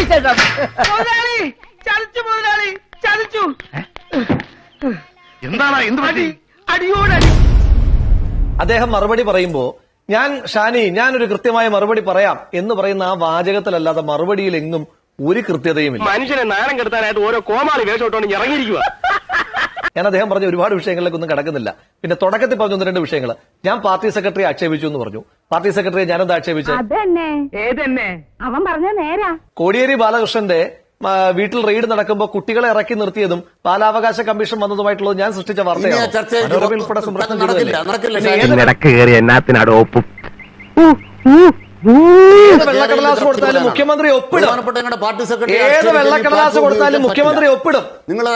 വിശേഷം? മുതലാളി ചതിച്ചു മുതലാളി ചതിച്ചു. എന്താണ് എന്ത് അടി അടിയോടടി അദ്ദേഹം മറുപടി പറയുമ്പോ ഞാൻ ഷാനി ഞാനൊരു കൃത്യമായ മറുപടി പറയാം എന്ന് പറയുന്ന ആ വാചകത്തിലല്ലാതെ മറുപടിയിൽ എങ്ങും ഒരു കൃത്യതയുമില്ല. മനുഷ്യനെ നാരം കെടുത്താനായിട്ട് ഓരോ കോമാളി വേഷം ഇറങ്ങിയിരിക്കുക ഞാൻ അദ്ദേഹം പറഞ്ഞ ഒരുപാട് വിഷയങ്ങളിലേക്കൊന്നും കടക്കുന്നില്ല. പിന്നെ തുടക്കത്തിൽ പറഞ്ഞ ഒന്ന് രണ്ട് വിഷയങ്ങൾ ഞാൻ പാർട്ടി സെക്രട്ടറി ആക്ഷേപിച്ചു എന്ന് പറഞ്ഞു. പാർട്ടി സെക്രട്ടറിയെ ഞാനെന്താ ആക്ഷേപിച്ചത് അതന്നെ. ഏതെന്നെ? അവൻ പറഞ്ഞ നേരാ. കോടിയേരി ബാലകൃഷ്ണന്റെ വീട്ടിൽ റെയ്ഡ് നടക്കുമ്പോൾ കുട്ടികളെ ഇറക്കി നിർത്തിയതും ബാലാവകാശ കമ്മീഷൻ വന്നതുമായിട്ടുള്ളത് ഞാൻ സൃഷ്ടിച്ച വാർത്തയാണ്. ഉൾപ്പെടെ വെള്ളക്കടലാസ് കൊടുത്താലും മുഖ്യമന്ത്രി ഒപ്പിടും. ഏത് വെള്ളക്കടലാസ് കൊടുത്താലും മുഖ്യമന്ത്രി. ഒപ്പിടും. നിങ്ങൾ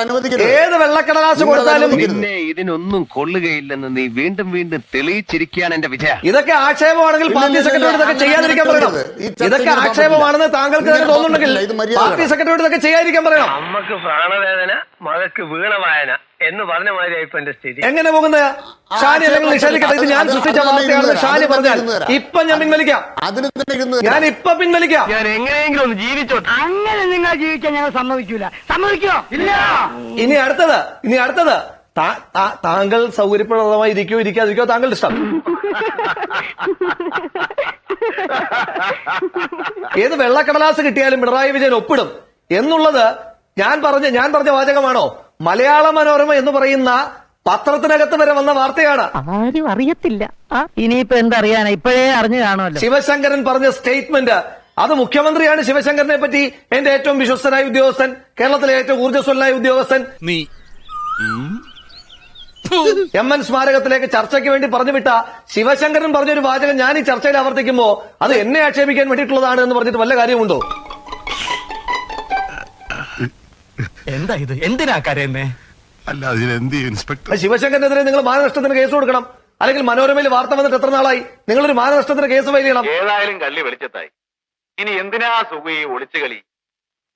ഏത് വെള്ളക്കടലാസ് കൊടുത്താലും പിന്നെ നിന്നെ ഇതിനൊന്നും കൊള്ളുകയില്ലെന്ന് നീ വീണ്ടും വീണ്ടും തെളിയിച്ചിരിക്കുകയാണ് എന്റെ വിജയ. ഇതൊക്കെ ആക്ഷേപമാണെങ്കിൽ പാർട്ടി സെക്രട്ടറി ഇതൊക്കെ ചെയ്യാതിരിക്കാൻ പറയണം. ഇതൊക്കെ ആക്ഷേപമാണെന്ന് താങ്കൾക്ക് തന്നെ തോന്നുന്നുണ്ടെങ്കിൽ പാർട്ടി സെക്രട്ടറി ഇതൊക്കെ ചെയ്യാതിരിക്കാൻ പറയണം. നമുക്ക് പ്രാണവേദന മകക്ക് വീണവായന എന്ന് പറഞ്ഞ മാതിരിയായി ഇപ്പൊ എന്റെ സ്ഥിതി. എങ്ങനെ പോകുന്ന ഷാനി അല്ലെങ്കിൽ നിഷേധിക്കട്ടെ? ഇത് ഞാൻ സൃഷ്ടിച്ച വാർത്തയാണെന്ന് ഷാനി പറഞ്ഞാൽ ഇപ്പൊ ഞാൻ പിൻവലിക്കാം. അതിന് ഞാൻ ഇപ്പൊ പിൻവലിക്കാം. ഞാൻ എങ്ങനെയെങ്കിലും ഒന്ന് ജീവിച്ചോട്ടെ. അങ്ങനെ നിങ്ങൾ ജീവിക്കാൻ ഞങ്ങൾ സമ്മതിക്കൂല. സമ്മതിക്കോ? ഇല്ല. ഇനി അടുത്തത് ഇനി അടുത്തത്. താ- താ- താങ്കൾ സൗകര്യപ്രദമായി ഇരിക്കോ ഇരിക്കാതിരിക്കോ താങ്കളുടെ ഇഷ്ടം. ഏത് വെള്ളക്കടലാസ് കിട്ടിയാലും പിണറായി വിജയൻ ഒപ്പിടും. എന്നുള്ളത് ഞാൻ പറഞ്ഞ ഞാൻ പറഞ്ഞ വാചകമാണോ? മലയാള മനോരമ എന്ന് പറയുന്ന പത്രത്തിനകത്ത് വരെ വന്ന വാർത്തയാണ്. ആരും അറിയത്തില്ല. ഇനിയിപ്പോ എന്തറിയാനാ ഇപ്പോഴേ അറിഞ്ഞു കാണുമല്ലോ. ശിവശങ്കരൻ പറഞ്ഞ സ്റ്റേറ്റ്മെന്റ്. അത് മുഖ്യമന്ത്രിയാണ് ശിവശങ്കരനെ പറ്റി എന്റെ ഏറ്റവും വിശ്വസ്തനായ ഉദ്യോഗസ്ഥൻ കേരളത്തിലെ ഏറ്റവും ഊർജസ്വലനായ ഉദ്യോഗസ്ഥൻ. നീ. എം എൻ സ്മാരകത്തിലേക്ക് ചർച്ചയ്ക്ക് വേണ്ടി പറഞ്ഞു വിട്ട ശിവശങ്കരൻ പറഞ്ഞൊരു വാചകം ഞാൻ ഈ ചർച്ചയിൽ ആവർത്തിക്കുമ്പോ അത് എന്നെ ആക്ഷേപിക്കാൻ വേണ്ടിയിട്ടുള്ളതാണ് എന്ന് പറഞ്ഞിട്ട് വല്ല കാര്യമുണ്ടോ? എന്താ ഇത്? എന്തിനാ കരയുന്നേ? അല്ല അതിലെന്ത് ചെയ്യും ഇൻസ്പെക്ടർ? ശിവശങ്കരനെതിരെ നിങ്ങൾ മാനനഷ്ടത്തിന് കേസ് കൊടുക്കണം. അല്ലെങ്കിൽ മനോരമയിൽ വാർത്ത വന്നിട്ട് എത്ര നാളായി? നിങ്ങളൊരു മാനനഷ്ടത്തിന് കേസ് ഫയൽ ചെയ്യണം. ഏതായാലും കള്ളി വെളിച്ചത്തായി. ഇനി എന്തിനാ സുഖി ഈ ഒളിച്ചു കളി?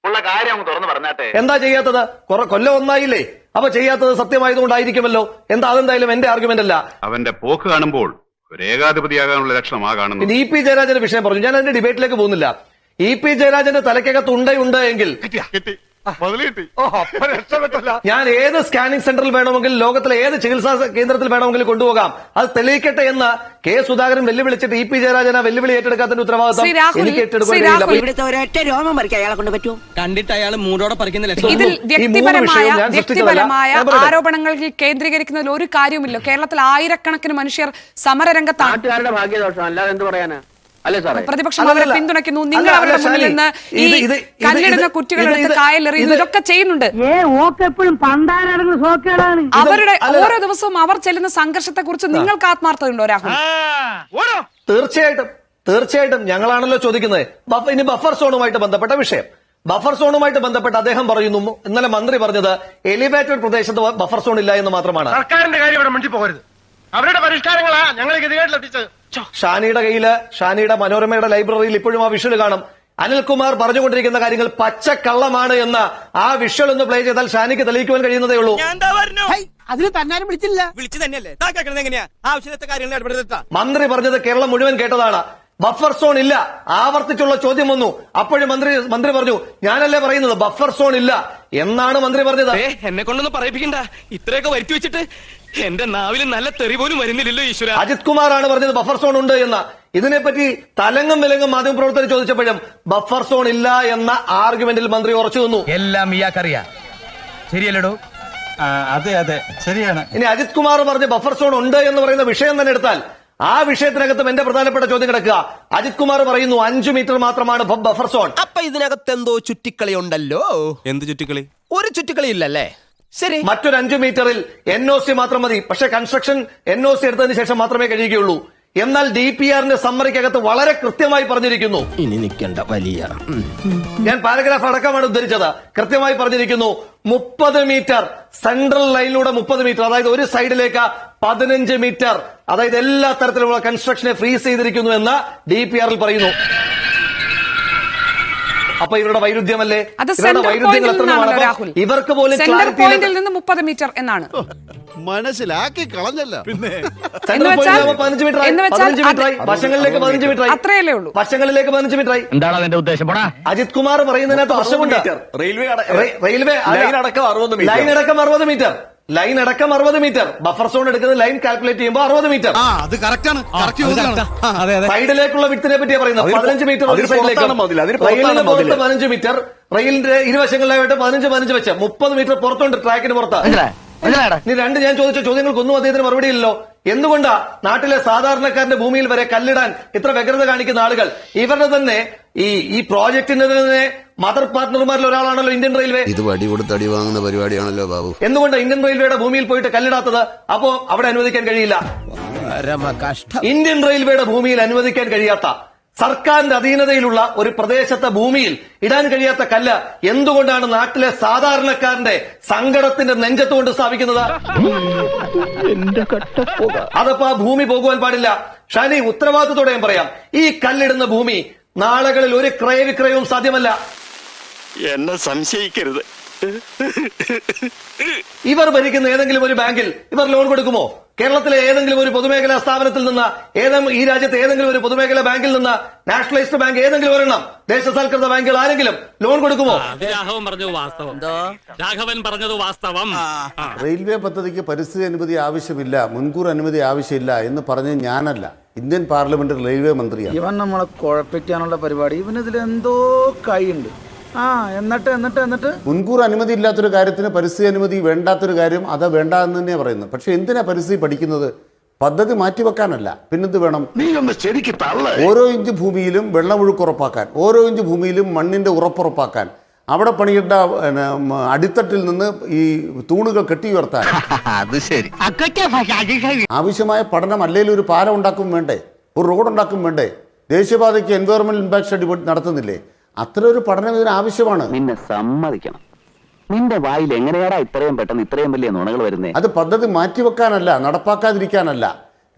ഉള്ള കാര്യം അങ്ങ് തുറന്നു പറഞ്ഞാട്ടെ. എന്താ ചെയ്യാത്തത്? കുറെ കൊല്ലം ഒന്നായില്ലേ? അപ്പൊ ചെയ്യാത്തത് സത്യമായതുകൊണ്ടായിരിക്കുമല്ലോ. എന്താ അതെന്തായാലും എന്റെ ആർഗ്യുമെന്റ് അല്ല. അവന്റെ പോക്ക് കാണുമ്പോൾ ഒരു ഏകാധിപതിയാകാനുള്ള ലക്ഷണം കാണുന്നത് പിന്നെ ഇ പി ജയരാജന്റെ വിഷയം പറഞ്ഞു. ഞാൻ അതിന്റെ ഡിബേറ്റിലേക്ക് പോകുന്നില്ല. ഇ പി ജയരാജന്റെ തലയ്ക്കകത്ത് ഉണ്ടയുണ്ട് എങ്കിൽ കിട്ടിയാ? കിട്ടി. ഞാൻ ഏത് സ്കാനിംഗ് സെന്ററിൽ വേണമെങ്കിൽ ലോകത്തിലെ ഏത് ചികിത്സാ കേന്ദ്രത്തിൽ വേണമെങ്കിൽ കൊണ്ടുപോകാം. അത് തെളിയിക്കട്ടെ എന്ന് കെ സുധാകരൻ വെല്ലുവിളിച്ചിട്ട് ഇ പി ജയരാജന വെല്ലുവിളി ഏറ്റെടുക്കാത്തതിന്റെ ഉത്തരവാദിത്വം എനിക്ക് ഏറ്റെടുക്കാൻ ഇതിൽ വ്യക്തിപരമായ. വ്യക്തിപരമായ. ആരോപണങ്ങളിൽ കേന്ദ്രീകരിക്കുന്നതിൽ ഒരു കാര്യമില്ല കേരളത്തിൽ ആയിരക്കണക്കിന് മനുഷ്യർ സമരരംഗത്താണ്. ഭാഗ്യദോഷം. അല്ലാതെ എന്ത് പറയാനാ? പ്രതിപക്ഷം അവരെ. പിന്തുണയ്ക്കുന്നു. നിങ്ങൾ അവരുടെ മുന്നിൽ നിന്ന് ഈ കല്ലിടുന്ന ഇത്, കുട്ടികളെടുത്ത് കായലെറിയുന്നു ഇതൊക്കെ ചെയ്യുന്നുണ്ട്. ഏ ഓക്ക് എപ്പോഴും പണ്ടാരടങ്ങുന്ന സോക്കേടാണ്. അവരുടെ ഓരോ ദിവസവും അവർ ചെല്ലുന്ന സംഘർഷത്തെ കുറിച്ച് നിങ്ങൾക്ക് ആത്മാർത്ഥതയുണ്ടോ രാഹുൽ? തീർച്ചയായിട്ടും തീർച്ചയായിട്ടും ഞങ്ങളാണല്ലോ ചോദിക്കുന്നത്. ഇനി ബഫർ സോണുമായിട്ട് ബന്ധപ്പെട്ട വിഷയം. ബഫർ സോണുമായിട്ട് ബന്ധപ്പെട്ട് അദ്ദേഹം പറയുന്നു ഇന്നലെ മന്ത്രി പറഞ്ഞത് എലിവേറ്റഡ് പ്രദേശത്ത് ബഫർ സോൺ ഇല്ല എന്ന് മാത്രമാണ്. സർക്കാരിന്റെ കാര്യം ഇവിടെ മുണ്ടി പോകരുത് അവരുടെ പരിഷ്കാരങ്ങളാ ഞങ്ങൾ ഗതികേട്ടിലെത്തിച്ചത് ഷാനിയുടെ കയ്യിൽ ഷാനിയുടെ മനോരമയുടെ ലൈബ്രറിയിൽ ഇപ്പോഴും ആ വിഷ്വൽ കാണും. അനിൽകുമാർ പറഞ്ഞുകൊണ്ടിരിക്കുന്ന കാര്യങ്ങൾ പച്ചക്കള്ളമാണ് എന്ന് ആ വിഷ്വൽ ഒന്ന് പ്ലേ ചെയ്താൽ ഷാനിക്ക് തെളിയിക്കുവാൻ കഴിയുന്നതേ ഉള്ളൂ. അതിന് തന്നാലും വിളിച്ചില്ല. വിളിച്ചു തന്നെയല്ലേ? എങ്ങനെയാ? ആവശ്യത്തെ കാര്യങ്ങൾ ഇടപെടുത്താ മന്ത്രി പറഞ്ഞത് കേരളം മുഴുവൻ കേട്ടതാണ്. ബഫർ സോൺ ഇല്ല. ആവർത്തിച്ചുള്ള ചോദ്യം വന്നു. അപ്പോഴും മന്ത്രി മന്ത്രി പറഞ്ഞു ഞാനല്ലേ പറയുന്നത്? ബഫർ സോൺ ഇല്ല. എന്നാണ് മന്ത്രി പറഞ്ഞത്. എന്നെ കൊണ്ടൊന്നും പറയിപ്പിക്കണ്ട. ഇത്രയൊക്കെ വരുത്തി വെച്ചിട്ട് എന്റെ നാവിൽ നല്ല തെറി പോലും വരുന്നില്ലല്ലോ ഈശ്വര. അജിത് ആണ് പറഞ്ഞത് ബഫർ സോൺ ഉണ്ട് എന്ന്. ഇതിനെപ്പറ്റി തലങ്ങും വിലങ്ങും മാധ്യമപ്രവർത്തകർ ചോദിച്ചപ്പോഴും ബഫർ സോൺ ഇല്ല എന്ന ആർഗ്യുമെന്റിൽ മന്ത്രി ഉറച്ചു നിന്നു. എല്ലാം ഇയാൾക്കറിയാ. ശരിയല്ലടോ? അതെ അതെ. ശരിയാണ്. ഇനി അജിത് കുമാർ പറഞ്ഞ് ബഫർ സോൺ ഉണ്ട് എന്ന് പറയുന്ന വിഷയം തന്നെ എടുത്താൽ ആ വിഷയത്തിനകത്തും എന്റെ പ്രധാനപ്പെട്ട ചോദ്യം കിടക്കുക. അജിത് കുമാർ പറയുന്നു അഞ്ചു മീറ്റർ മാത്രമാണ് ബഫർ സോൺ. അപ്പൊ ഇതിനകത്ത് എന്തോ ചുറ്റിക്കളി ഉണ്ടല്ലോ എന്ത് ചുറ്റിക്കളി? ഒരു ചുറ്റിക്കളി ഇല്ലല്ലേ ശരി. മറ്റൊരു അഞ്ചു മീറ്ററിൽ എൻ ഒ സി മാത്രം മതി. പക്ഷെ കൺസ്ട്രക്ഷൻ എൻ ഒ സി എടുത്തതിന് ശേഷം മാത്രമേ കഴിയുകയുള്ളൂ. എന്നാൽ ഡി പി ആറിന്റെ സമ്മറിക്കകത്ത് വളരെ കൃത്യമായി പറഞ്ഞിരിക്കുന്നു. ഇനി നിൽക്കേണ്ട വലിയ. ഞാൻ പാരഗ്രാഫ് അടക്കമാണ് ഉദ്ധരിച്ചത്. കൃത്യമായി പറഞ്ഞിരിക്കുന്നു മുപ്പത് മീറ്റർ സെൻട്രൽ ലൈനിലൂടെ മുപ്പത് മീറ്റർ അതായത് ഒരു സൈഡിലേക്ക് പതിനഞ്ച് മീറ്റർ അതായത് എല്ലാ തരത്തിലുമുള്ള കൺസ്ട്രക്ഷനെ ഫ്രീസ് ചെയ്തിരിക്കുന്നു എന്ന് ഡി പി ആറിൽ പറയുന്നു. അപ്പൊ ഇവരുടെ വൈരുദ്ധ്യമല്ലേ? അത് ഇവരുടെ സെന്റർ വൈരുദ്ധ്യങ്ങൾ പോയിന്റിൽ എത്ര രാഹുൽ. ഇവർക്ക് പോലും സെന്റർ പോയിന്റിൽ നിന്ന് മുപ്പത് മീറ്റർ എന്നാണ്. മനസ്സിലാക്കി കളഞ്ഞല്ല. പിന്നെ വശങ്ങളിലേക്ക് പതിനഞ്ച് മീറ്റർ അത്രയല്ലേ ഉള്ളൂ. വശങ്ങളിലേക്ക് പതിനഞ്ച് മീറ്റർ എന്താണ് അതിന്റെ ഉദ്ദേശം? അജിത് കുമാർ പറയുന്നതിനകത്ത് പ്രശ്നമുണ്ട് റെയിൽവേ റെയി- റെയിൽവേ ലൈൻ അടക്കം 60 മീറ്റർ. ലൈൻ അടക്കം അറുപത് മീറ്റർ ലൈൻ അടക്കം അറുപത് മീറ്റർ ബഫർ സോൺ എടുക്കുന്നത് ലൈൻ കാൽക്കുലേറ്റ് ചെയ്യുമ്പോൾ അറുപത് മീറ്റർ അത് കറക്റ്റ് ആണ്. അതെ അതെ സൈഡിലേക്കുള്ള വിത്തിനെ പറ്റിയാ പറയുന്നത്. പതിനഞ്ച് മീറ്റർ റെയിലിന് പുറത്ത് പതിനഞ്ച് മീറ്റർ റെയിലിന്റെ ഇരുവശങ്ങളിലായിട്ട് പതിനഞ്ച് പതിനഞ്ച് വെച്ച. മുപ്പത് മീറ്റർ പുറത്തുണ്ട് ട്രാക്കിന് പുറത്ത്? ഇനി രണ്ട് ഞാൻ ചോദിച്ച ചോദ്യങ്ങൾക്കൊന്നും അദ്ദേഹത്തിന് മറുപടി ഇല്ലല്ലോ. എന്തുകൊണ്ടാ നാട്ടിലെ സാധാരണക്കാരന്റെ ഭൂമിയിൽ വരെ കല്ലിടാൻ ഇത്ര വ്യഗ്രത കാണിക്കുന്ന ആളുകൾ? ഇവരുടെ തന്നെ ഈ ഈ പ്രോജക്ടിന്റെ തന്നെ മദർ പാർട്ട്ണർമാരിൽ ഒരാളാണല്ലോ ഇന്ത്യൻ റെയിൽവേ ഇത് വടി കൊടുത്ത് അടി വാങ്ങുന്ന പരിപാടിയാണല്ലോ ബാബു. എന്തുകൊണ്ട് ഇന്ത്യൻ റെയിൽവേയുടെ ഭൂമിയിൽ പോയിട്ട് കല്ലിടാത്തത്? അപ്പോ അവിടെ അനുവദിക്കാൻ കഴിയില്ല. ഇന്ത്യൻ റെയിൽവേയുടെ ഭൂമിയിൽ അനുവദിക്കാൻ കഴിയാത്ത സർക്കാരിന്റെ അധീനതയിലുള്ള ഒരു പ്രദേശത്തെ ഭൂമിയിൽ ഇടാൻ കഴിയാത്ത കല്ല് എന്തുകൊണ്ടാണ് നാട്ടിലെ സാധാരണക്കാരന്റെ സങ്കടത്തിന്റെ നെഞ്ചത്ത് കൊണ്ട് സ്ഥാപിക്കുന്നത് അതപ്പോ ആ ഭൂമി പോകുവാൻ പാടില്ല. ഷാനി ഉത്തരവാദിത്തത്തോടെ ഞാൻ പറയാം. ഈ കല്ലിടുന്ന ഭൂമി നാളുകളിൽ ഒരു ക്രയവിക്രയവും സാധ്യമല്ല. എന്നെ സംശയിക്കരുത്. ഇവർ ഭരിക്കുന്ന ഏതെങ്കിലും ഒരു ബാങ്കിൽ ഇവർ ലോൺ കൊടുക്കുമോ? കേരളത്തിലെ ഏതെങ്കിലും ഒരു പൊതുമേഖലാ സ്ഥാപനത്തിൽ നിന്ന് ഏതെങ്കിലും ഈ രാജ്യത്തെ ഏതെങ്കിലും ഒരു പൊതുമേഖലാ ബാങ്കിൽ നിന്ന് നാഷണലൈസ്ഡ് ബാങ്ക് ഏതെങ്കിലും ഒരെണ്ണം ദേശസൽകൃത ബാങ്കുകൾ ആരെങ്കിലും ലോൺ കൊടുക്കുമോ? രാഘവൻ പറഞ്ഞു വാസ്തവം. രാഘവൻ പറഞ്ഞത് വാസ്തവം. റെയിൽവേ പദ്ധതിക്ക് പരിസ്ഥിതി അനുമതി ആവശ്യമില്ല മുൻകൂർ അനുമതി ആവശ്യമില്ല എന്ന് പറഞ്ഞ് ഞാനല്ല. ഇന്ത്യൻ പാർലമെന്റ് റെയിൽവേ മന്ത്രിയാണ്. ഇവൻ നമ്മളെ കുഴപ്പിക്കാനുള്ള പരിപാടി. ഇവൻ ഇവനിതിൽ എന്തോ കൈയുണ്ട്. ആ എന്നിട്ട് എന്നിട്ട് എന്നിട്ട്? മുൻകൂർ അനുമതി ഇല്ലാത്തൊരു കാര്യത്തിന് പരിസ്ഥിതി അനുമതി വേണ്ടാത്തൊരു കാര്യം അത് വേണ്ട എന്ന് തന്നെയാണ് പറയുന്നത്. പക്ഷെ എന്തിനാ പരിസ്ഥിതി പഠിക്കുന്നത്? പദ്ധതി മാറ്റിവെക്കാനല്ല. പിന്നെന്ത് വേണം? ഓരോ ഇഞ്ച് ഭൂമിയിലും വെള്ളമൊഴുക്ക് ഉറപ്പാക്കാൻ ഓരോ ഇഞ്ച് ഭൂമിയിലും മണ്ണിന്റെ ഉറപ്പുറപ്പാക്കാൻ അവിടെ പണിയിട്ട പിന്നെ, മ, അടിത്തട്ടിൽ നിന്ന് ഈ തൂണുകൾ കെട്ടി ഉയർത്താൻ. ശരി. ആവശ്യമായ പഠനം അല്ലെങ്കിൽ ഒരു പാലം ഉണ്ടാക്കും വേണ്ടേ? ഒരു റോഡ് ഉണ്ടാക്കും വേണ്ടേ? ദേശീയപാതയ്ക്ക് എൻവയോൺമെന്റ് ഇമ്പാക്ട് സ്റ്റഡി നടത്തുന്നില്ലേ? അത്ര ഒരു പഠനം ഇതിന് ആവശ്യമാണ്. നിന്നെ സമ്മതിക്കണം. നിന്റെ വായിൽ എങ്ങനെയാടാ ഇത്രയും പെട്ടെന്ന് ഇത്രയും വലിയ നുണകൾ വരുന്നത് അത് പദ്ധതി മാറ്റിവെക്കാനല്ല നടപ്പാക്കാതിരിക്കാനല്ല.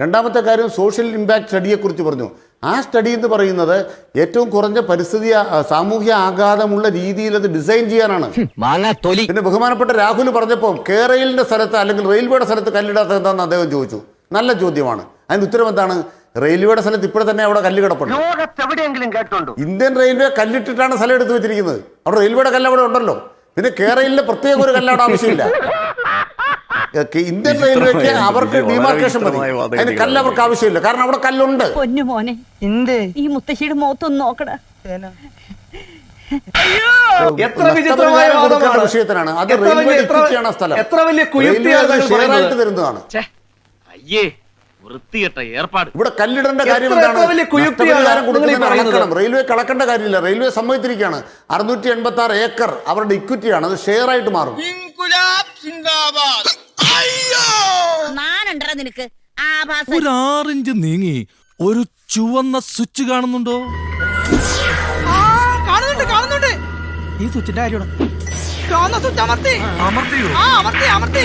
രണ്ടാമത്തെ കാര്യം സോഷ്യൽ ഇമ്പാക്ട് സ്റ്റഡിയെ കുറിച്ച് പറഞ്ഞു. ആ സ്റ്റഡി എന്ന് പറയുന്നത് ഏറ്റവും കുറഞ്ഞ പരിസ്ഥിതി സാമൂഹ്യ ആഘാതമുള്ള രീതിയിൽ അത് ഡിസൈൻ ചെയ്യാനാണ്. പിന്നെ ബഹുമാനപ്പെട്ട രാഹുൽ പറഞ്ഞപ്പോൾ കേരളിന്റെ സ്ഥലത്ത് അല്ലെങ്കിൽ റെയിൽവേയുടെ സ്ഥലത്ത് കല്ലിടാത്തത് എന്താണെന്ന് അദ്ദേഹം ചോദിച്ചു. നല്ല ചോദ്യമാണ്. അതിന് ഉത്തരം എന്താണ്? റെയിൽവേയുടെ സ്ഥലത്ത് ഇപ്പോൾ തന്നെ അവിടെ കല്ല് കിടപ്പുണ്ട്. ഇന്ത്യൻ റെയിൽവേ കല്ലിട്ടിട്ടാണ് സ്ഥലം എടുത്ത് വെച്ചിരിക്കുന്നത്. അവിടെ റെയിൽവേയുടെ കല്ല് അവിടെ ഉണ്ടല്ലോ. പിന്നെ കേരളയിലെ പ്രത്യേക ഒരു കല്ലാണ് ആവശ്യമില്ല. ഇന്ത്യൻ റെയിൽവേക്ക് അവർക്ക് ഡിമാർക്കേഷൻ മതി. അതിന് കല്ല് അവർക്ക് ആവശ്യമില്ല. കാരണം അവിടെ കല്ലുണ്ട്. പൊന്നു മോനെ. എന്ത്? ഈ മുത്തശ്ശിയുടെ മുഖത്തൊന്ന് നോക്കടാ. എത്ര വിചിത്രമായ വിഷയത്തിനാണ്. അത് റെയിൽവേ സ്ഥലം. എത്ര വലിയ തരുന്നതാണ്. അയ്യേ. വൃത്തികെട്ട ഏർപ്പാട്. ഇവിടെ കല്ലിടേണ്ട കാര്യം എന്താണ്? റെയിൽവേ കളക്കേണ്ട കാര്യമില്ല. റെയിൽവേ സമ്മതിച്ചിരിക്കുകയാണ്. അറുന്നൂറ്റി എൺപത്തി ആറ് ഏക്കർ അവരുടെ ഇക്വിറ്റിയാണ്. അത് ഷെയർ ആയിട്ട് മാറും നിനക്ക്. ഒരു ആറിഞ്ച് നീങ്ങി ഒരു ചുവന്ന സ്വിച്ച് കാണുന്നുണ്ടോ? കാണുന്നുണ്ട് കാണുന്നുണ്ട്. ഈ സ്വിച്ചിന്റെ കാര്യമാണ്. ചുവന്ന സ്വിച്ച് അമർത്തി. അമർത്തിയോ? അമർത്തി അമർത്തി.